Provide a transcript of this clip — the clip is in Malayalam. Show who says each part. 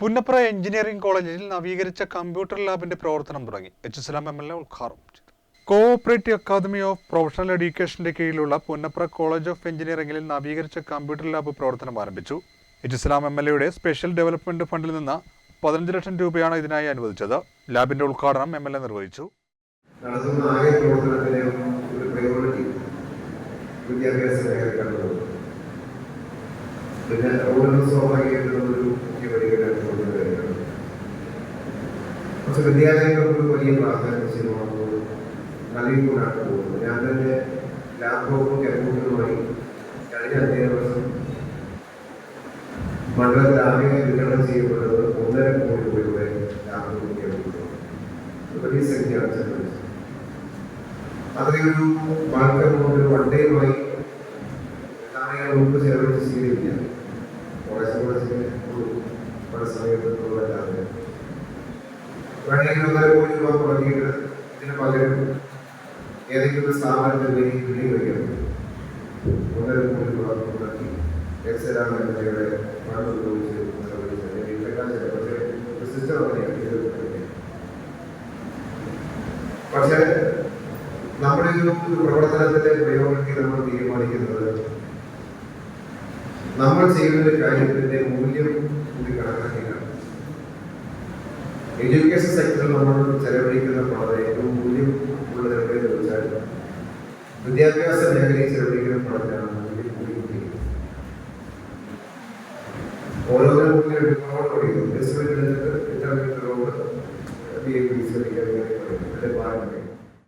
Speaker 1: പുന്നപ്ര എഞ്ചിനീയറിംഗ് കോളേജിൽ നവീകരിച്ച കമ്പ്യൂട്ടർ ലാബിന്റെ പ്രവർത്തനം തുടങ്ങി. H Islam M L A ഉദ്ഘാടനം ചെയ്തു. കോഓപ്പറേറ്റീവ് അക്കാദമി ഓഫ് പ്രൊഫഷണൽ എഡ്യൂക്കേഷന്റെ കീഴിലുള്ള പുന്നപ്ര കോളേജ് ഓഫ് എഞ്ചിനീയറിംഗിൽ നവീകരിച്ച കമ്പ്യൂട്ടർ ലാബ് പ്രവർത്തനം ആരംഭിച്ചു. എച്ച് ഇസ്ലാം എം എൽ എയുടെ സ്പെഷ്യൽ ഡെവലപ്മെന്റ് ഫണ്ടിൽ നിന്ന് പതിനഞ്ച് ലക്ഷം രൂപയാണ് ഇതിനായി അനുവദിച്ചത്. ലാബിന്റെ ഉദ്ഘാടനം എം എൽ എ നിർവഹിച്ചു
Speaker 2: വിദ്യാഭ്യാസ പിന്നെ ഓരോ സ്വാഭാവികമായിട്ടുള്ള ഒരു മുഖ്യ പരിഗണന കൊണ്ടുവരികയാണ് പക്ഷെ വിദ്യാലയങ്ങൾക്ക് വലിയ പ്രാധാന്യം നിശ്ചയമാകുമ്പോൾ നൽകിക്കൊണ്ടാണ് പോകുന്നത്. ഞാൻ തന്നെ ലാപ്ടോപ്പും കമ്പ്യൂട്ടറുമായി കഴിഞ്ഞ അധ്യയന വർഷം മണ്ഡലത്തിൽ ആകെ വിതരണം ചെയ്യപ്പെടുന്നത് ഒന്നര കോടി രൂപയുടെ ലാപ്ടോപ്പും കമ്പ്യൂട്ടറും വലിയ സംഖ്യയാണ് അതിലൊരു ബാൽക്കമോ ഒരു വണ്ടയുമായി നാണയങ്ങൾ മുമ്പ് ചെലവഴിച്ച് ശീലമില്ല. പകരം ഏതെങ്കിലും ഒരു ചില പക്ഷേ പക്ഷേ നമ്മുടെ ഒരു പ്രവർത്തനത്തിന്റെ പ്രയോഗത്തിൽ നമ്മൾ തീരുമാനിക്കുന്നത് നമ്മൾ ചെയ്യുന്ന ഒരു കാര്യത്തിന്റെ മൂല്യം ഇത് കണക്കാക്കിയാണ് എഡ്യൂക്കേഷൻ സെക്ടറിൽ നമ്മൾ ചെലവഴിക്കുന്ന പണം ഏറ്റവും മൂല്യം ഉള്ളത് എവിടെയെന്ന് വെച്ചാൽ വിദ്യാഭ്യാസ മേഖലയിൽ ചെലവഴിക്കുന്ന പണത്തിനാണ് മൂല്യം കൂടി ഓരോരോ മൂല്യം ഒരുപാട് കുറയുന്നു ബസ് എടുത്തിട്ട് ഇത്ര മീറ്റർ